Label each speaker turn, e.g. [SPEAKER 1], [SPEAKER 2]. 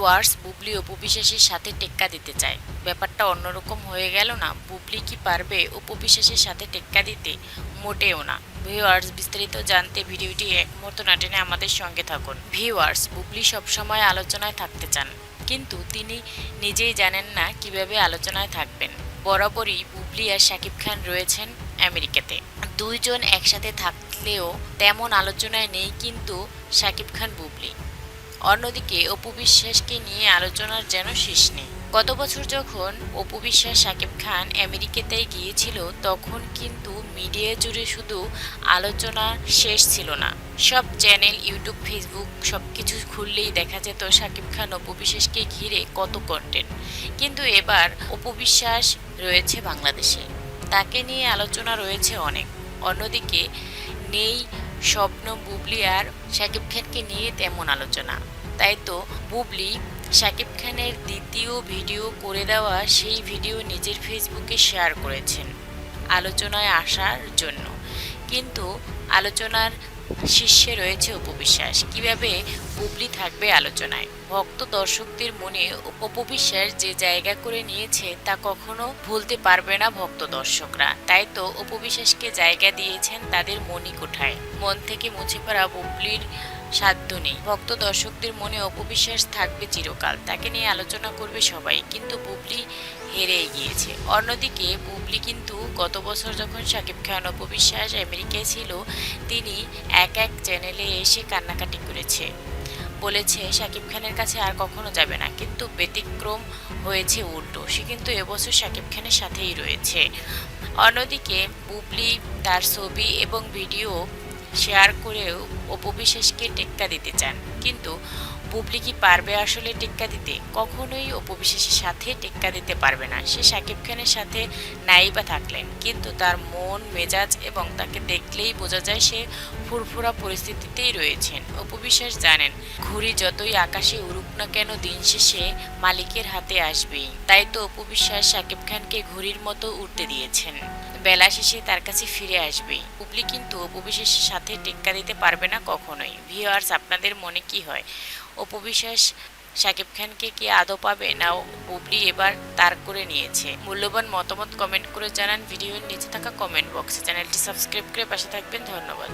[SPEAKER 1] Viewers Bubly Apu বিশ্বাসের সাথে টেক্কা দিতে চায়। ব্যাপারটা অন্যরকম হয়ে গেল না। বুবলি কি পারবে অপু বিশ্বাসের সাথে টেক্কা দিতে? মোটেও না। ভিউয়ার্স বিস্তারিত জানতে ভিডিওটি এক মুহূর্ত না টেনে আমাদের সঙ্গে থাকুন। ভিউয়ার্স বুবলি সবসময় আলোচনায় থাকতে চান। কিন্তু তিনি নিজেই জানেন না কীভাবে আলোচনায় থাকবেন। বরাবরই বুবলি আর শাকিব খান রয়েছেন আমেরিকাতে। দুইজন একসাথে থাকলেও তেমন আলোচনায় নেই কিন্তু শাকিব খান বুবলি। অন্যদিকে, অপু বিশ্বাসকে নিয়ে আলোচনার যেন শেষ নেই। গত বছর যখন অপু বিশ্বাস শাকিব খান আমেরিকাতে গিয়েছিল, তখন কিন্তু মিডিয়া জুড়ে শুধু আলোচনা শেষ ছিল না। সব চ্যানেল, ইউটিউব, ফেসবুক সব কিছু খুললেই দেখা যেত শাকিব খান, অপু বিশ্বাসকে ঘিরে কত কন্টেন্ট কিন্তু এবার অপু বিশ্বাস রয়েছে বাংলাদেশে। তাকে নিয়ে আলোচনা রয়েছে অনেক। অন্যদিকে, নেই স্বপ্ন, বুবলি আর শাকিব খানকে নিয়ে তেমন আলোচনা। তাই তো বুবলি শাকিব খানের দ্বিতীয় ভিডিও করে দেওয়া সেই ভিডিও নিজের ফেসবুকে শেয়ার করেছেন আলোচনায় আসার জন্য। কিন্তু আলোচনার শীর্ষে রয়েছে উপবিশ্বাস কীভাবে বুবলি থাকবে আলোচনায়? ভক্ত দর্শকদের মনে উপবিশ্বাস যে জায়গা করে নিয়েছে তা কখনো ভুলতে পারবে না ভক্ত দর্শকরা তাই তো উপবিশ্বাসকে জায়গা দিয়েছেন তাদের মণিকোঠায় মন থেকে মুছে পড়া বুবলির সাধ্য নেই। ভক্ত দর্শকদের মনে অপবিশ্বাস থাকবে চিরকাল। তাকে নিয়ে আলোচনা করবে সবাই। কিন্তু বুবলি হেরে গিয়েছে। অন্যদিকে বুবলি কিন্তু গত বছর যখন শাকিব খান অপবিশ্বাস আমেরিকায় ছিল, তিনি এক এক চ্যানেলে এসে কান্নাকাটি করেছে। বলেছে, শাকিব খানের কাছে আর কখনো যাবে না। কিন্তু ব্যতিক্রম হয়েছে উল্টো। সে কিন্তু এবছর শাকিব খানের সাথেই রয়েছে। অন্যদিকে, বুবলি তার ছবি এবং ভিডিও শেয়ার করেও অপবিশ্বাসকে টেক্কা দিতে চান। কিন্তু বুবলি কি পারবে আসলে টেক্কা দিতে? কখনোই অপবিশ্বাসের সাথে টেক্কা দিতে পারবে না। সে শাকিব খানের সাথে নাই বা থাকলেন। কিন্তু তার মন, মেজাজ এবং তাকে দেখলেই বোঝা যায় সে ফুরফুরা পরিস্থিতিতেই রয়েছেন। অপবিশ্বাস জানেন, ঘুড়ি যতই আকাশে উড়ুক না কেন দিন শেষে মালিকের হাতে আসবেই। তাই তো অপবিশ্বাস শাকিব খানকে ঘুড়ির মতো উঠতে দিয়েছেন। বেলা শেষে তার কাছে ফিরে আসবে বুবলি কিন্তু অপবিশ্বাসের সাথে টেক্কা দিতে পারবে না কখনোই। ভিওয়ার্স আপনাদের মনে কি হয়? অপবিশ্বাস শাকিব খানকে কি আদৌ পাবে? না, বুবলি এবার তার করে নিয়েছে। মূল্যবান মতামত কমেন্ট করে জানান। ভিডিওর নিচে থাকা কমেন্ট বক্সে চ্যানেলটি সাবস্ক্রাইব করে পাশে থাকবেন। ধন্যবাদ।